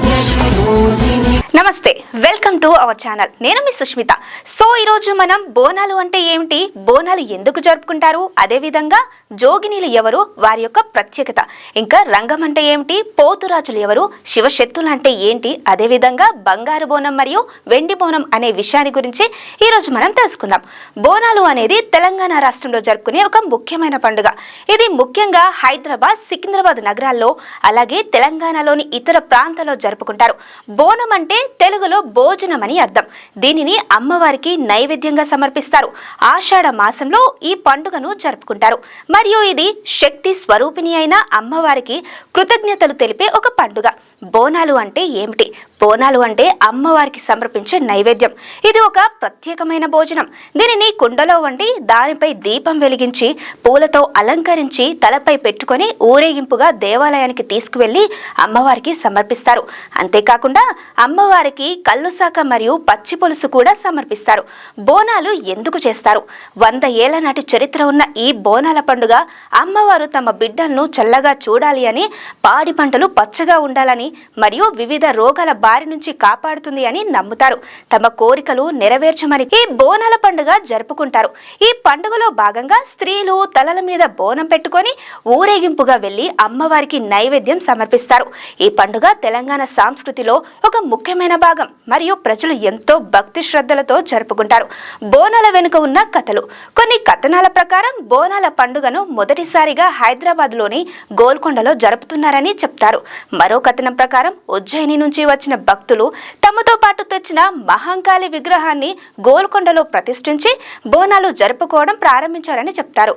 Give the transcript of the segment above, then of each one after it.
गिरिवरविन्द्यशिरोदिनि నమస్తే welcome to our channel. నేను మీ Sushmita. So ఈరోజు మనం బోనాలు అంటే ఏమిటి? బోనాలు ఎందుకు జరుపుకుంటారు? అదేవిధంగా జోగినీలు ఎవరు? వారి యొక్క ప్రత్యేకత. ఇంకా రంగం అంటే ఏమిటి? పోతురాజులు ఎవరు? శివశక్తులు అంటే ఏంటి? అదేవిధంగా బంగారు బోనం మరియు వెండి బోనం అనే విషయాన్ని గురించి ఈరోజు మనం తెలుసుకుందాం. బోనాలు అనేది తెలంగాణ రాష్ట్రంలో జరుపుకునే ఒక ముఖ్యమైన పండుగ. ఇది ముఖ్యంగా హైదరాబాద్ సికింద్రాబాద్ నగరాల్లో అలాగే తెలంగాణలోని ఇతర ప్రాంతాల్లో జరుపుకుంటారు. బోనం అంటే తెలుగులో భోజనం అని అర్థం. దీనిని అమ్మవారికి నైవేద్యంగా సమర్పిస్తారు. ఆషాఢ మాసంలో ఈ పండుగను జరుపుకుంటారు. మరియు ఇది శక్తి స్వరూపిణి అయిన అమ్మవారికి కృతజ్ఞతలు తెలిపే ఒక పండుగ. బోనాలు అంటే ఏమిటి? బోనాలు అంటే అమ్మవారికి సమర్పించే నైవేద్యం. ఇది ఒక ప్రత్యేకమైన భోజనం. దీనిని కుండలో వండి దానిపై దీపం వెలిగించి పూలతో అలంకరించి తలపై పెట్టుకొని ఊరేగింపుగా దేవాలయానికి తీసుకువెళ్ళి అమ్మవారికి సమర్పిస్తారు. అంతేకాకుండా అమ్మవారికి కళ్ళు శాఖ మరియు పచ్చి పులుసు కూడా సమర్పిస్తారు. బోనాలు ఎందుకు చేస్తారు? వంద ఏళ్ళ నాటి చరిత్ర ఉన్న ఈ బోనాల పండుగ అమ్మవారు తమ బిడ్డలను చల్లగా చూడాలి అని పాడి పంటలు పచ్చగా ఉండాలని మరియు వివిధ రోగాల బారి నుంచి కాపాడుతుంది అని నమ్ముతారు. తమ కోరికలు నెరవేర్చమని ఈ బోనాల పండుగ జరుపుకుంటారు. ఈ పండుగలో భాగంగా స్త్రీలు తలల మీద బోనం పెట్టుకొని ఊరేగింపుగా వెళ్ళి అమ్మవారికి నైవేద్యం సమర్పిస్తారు. ఈ పండుగ తెలంగాణ సంస్కృతిలో ఒక ముఖ్యమైన భాగం మరియు ప్రజలు ఎంతో భక్తి శ్రద్ధలతో జరుపుకుంటారు. బోనాల వెనుక ఉన్న కథలు. కొన్ని కథనాల ప్రకారం బోనాల పండుగను మొదటిసారిగా హైదరాబాద్లోని గోల్కొండలో జరుపుతున్నారని చెప్తారు. మరో కథనం ప్రకారం ఉజ్జయిని నుంచి వచ్చిన భక్తులు తమతో పాటు తెచ్చిన మహంకాళి విగ్రహాన్ని గోల్కొండలో ప్రతిష్ఠించి బోనాలు జరుపుకోవడం ప్రారంభించారని చెప్తారు.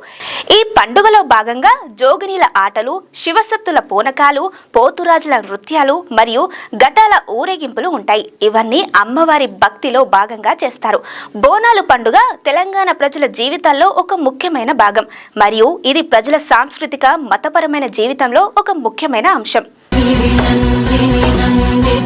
ఈ పండుగలో భాగంగా జోగినీల ఆటలు శివసత్తుల పూనకాలు పోతురాజుల నృత్యాలు మరియు ఘటాల ఊరేగింపులు ఉంటాయి. ఇవన్నీ అమ్మవారి భక్తిలో భాగంగా చేస్తారు. బోనాలు పండుగ తెలంగాణ ప్రజల జీవితాల్లో ఒక ముఖ్యమైన భాగం. మరియు ఇది ప్రజల సాంస్కృతిక మతపరమైన జీవితంలో ఒక ముఖ్యమైన అంశం. Devi Nandini Nandini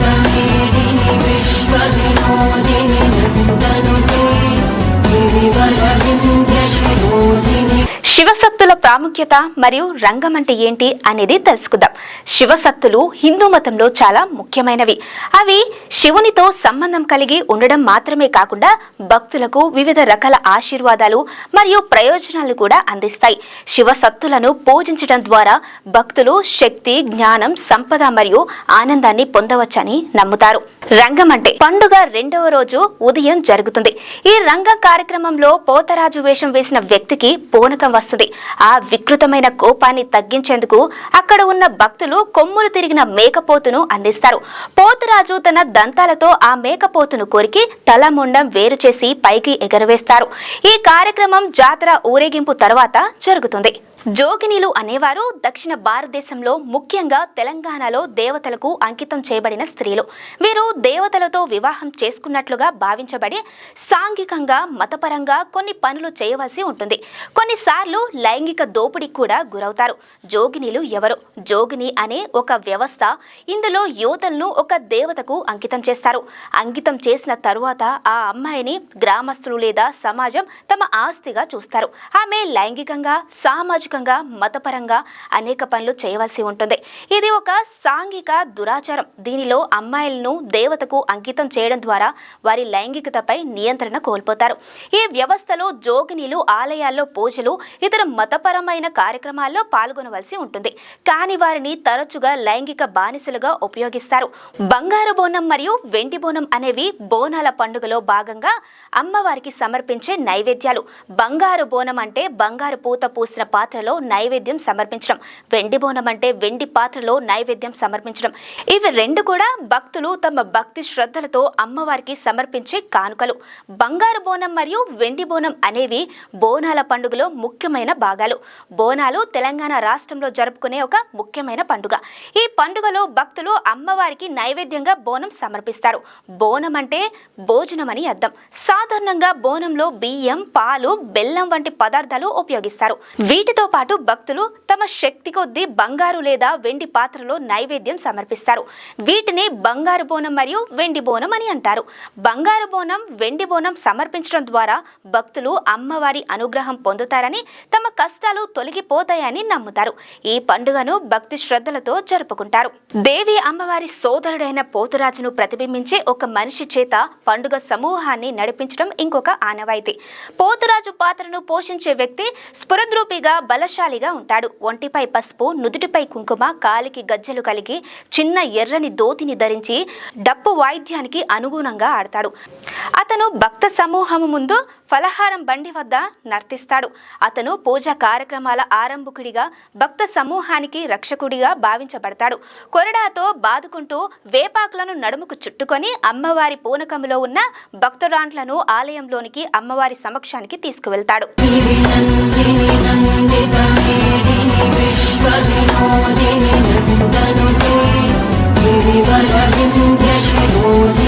ప్రాముఖ్యత మరియు రంగం అంటే ఏంటి అనేది తెలుసుకుందాం. శివసత్తులు హిందూ మతంలో చాలా ముఖ్యమైనవి. అవి శివునితో సంబంధం కలిగి ఉండడం మాత్రమే కాకుండా భక్తులకు వివిధ రకాల ఆశీర్వాదాలు మరియు ప్రయోజనాలు కూడా అందిస్తాయి. శివసత్తులను పూజించడం ద్వారా భక్తులు శక్తి జ్ఞానం సంపద మరియు ఆనందాన్ని పొందవచ్చని నమ్ముతారు. రంగం అంటే పండుగ రెండవ రోజు ఉదయం జరుగుతుంది. ఈ రంగ కార్యక్రమంలో పోతరాజు వేషం వేసిన వ్యక్తికి పూనకం వస్తుంది. ఆ వికృతమైన కోపాన్ని తగ్గించేందుకు అక్కడ ఉన్న భక్తులు కొమ్ములు తిరిగిన మేకపోతును అందిస్తారు. పోతురాజు తన దంతాలతో ఆ మేకపోతును కొరికి తల ముండం వేరు చేసి పైకి ఎగరవేస్తారు. ఈ కార్యక్రమం జాతర ఊరేగింపు తర్వాత జరుగుతుంది. జోగినీలు అనేవారు దక్షిణ భారతదేశంలో ముఖ్యంగా తెలంగాణలో దేవతలకు అంకితం చేయబడిన స్త్రీలు. వీరు దేవతలతో వివాహం చేసుకున్నట్లుగా భావించబడి సాంఘికంగా మతపరంగా కొన్ని పనులు చేయవలసి ఉంటుంది. కొన్నిసార్లు లైంగిక దోపిడీకి కూడా గురవుతారు. జోగినీలు ఎవరు? జోగిని అనే ఒక వ్యవస్థ ఇందులో యువతలను ఒక దేవతకు అంకితం చేస్తారు. అంకితం చేసిన తరువాత ఆ అమ్మాయిని గ్రామస్తులు లేదా సమాజం తమ ఆస్తిగా చూస్తారు. ఆమె లైంగికంగా సామాజికంగా మతపరంగా అనేక పనులు చేయవలసి ఉంటుంది. ఇది ఒక సాంఘిక దురాచారం. దీనిలో అమ్మాయిలను దేవతకు అంకితం చేయడం ద్వారా వారి లైంగికతపై నియంత్రణ కోల్పోతారు. ఈ వ్యవస్థలో జోగినీలు ఆలయాల్లో పూజలు ఇతర మతపరమైన కార్యక్రమాల్లో పాల్గొనవలసి ఉంటుంది. కానీ వారిని తరచుగా లైంగిక బానిసలుగా ఉపయోగిస్తారు. బంగారు బోనం మరియు వెండి బోనం అనేవి బోనాల పండుగలో భాగంగా అమ్మవారికి సమర్పించే నైవేద్యాలు. బంగారు బోనం అంటే బంగారు పూత పూసిన పాత్ర పాత్రలో నైవేద్యం సమర్పించడం. వెండి బోనం అంటే వెండి పాత్రలో నైవేద్యం సమర్పించడం. ఇవి రెండు కూడా భక్తులు తమ భక్తి శ్రద్ధలతో అమ్మవారికి సమర్పించే కానుకలు. బంగారు బోనం మరియు వెండి బోనం అనేవి బోనాల పండుగలో ముఖ్యమైన భాగాలు. బోనాలు తెలంగాణ రాష్ట్రంలో జరుపుకునే ఒక ముఖ్యమైన పండుగ. ఈ పండుగలో భక్తులు అమ్మవారికి నైవేద్యంగా బోనం సమర్పిస్తారు. బోనం అంటే భోజనం అని అర్థం. సాధారణంగా బోనంలో బియ్యం పాలు బెల్లం వంటి పదార్థాలు ఉపయోగిస్తారు. వీటితో పాటు భక్తులు తమ శక్తి కొద్దీ బంగారు లేదా వెండి పాత్రలో నైవేద్యం సమర్పిస్తారు. వీటిని బంగారు బోనం మరియు వెండి బోనం అని అంటారు. బంగారు బోనం వెండి బోనం సమర్పించడం ద్వారా భక్తులు అమ్మవారి అనుగ్రహం పొందుతారని తమ కష్టాలు తొలగిపోతాయని నమ్ముతారు. ఈ పండుగను భక్తి శ్రద్ధలతో జరుపుకుంటారు. దేవి అమ్మవారి సోదరుడైన పోతురాజును ప్రతిబింబించే ఒక మనిషి చేత పండుగ సమూహాన్ని నడిపించడం ఇంకొక ఆనవాయితీ. పోతురాజు పాత్రను పోషించే వ్యక్తి స్ఫురద్రూపిగా బలశాలిగా ఉంటాడు. ఒంటిపై పసుపు నుదుటిపై కుంకుమ కాలికి గజ్జలు కలిగి చిన్న ఎర్రని దోతిని ధరించి డప్పు వాయిద్యానికి అనుగుణంగా ఆడతాడు. అతను భక్త సమూహము ముందు ఫలహారం బండి వద్ద నర్తిస్తాడు అతను పూజా కార్యక్రమాల ఆరంభకుడిగా భక్త సమూహానికి రక్షకుడిగా భావించబడతాడు కొరడాతో బాదుకుంటూ వేపాకులను నడుముకు చుట్టుకొని అమ్మవారి పూనకములో ఉన్న భక్తురాంట్లను ఆలయంలోనికి అమ్మవారి సమక్షానికి తీసుకువెళ్తాడు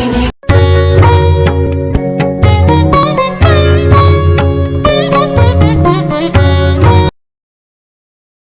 गिरिनन्दिनि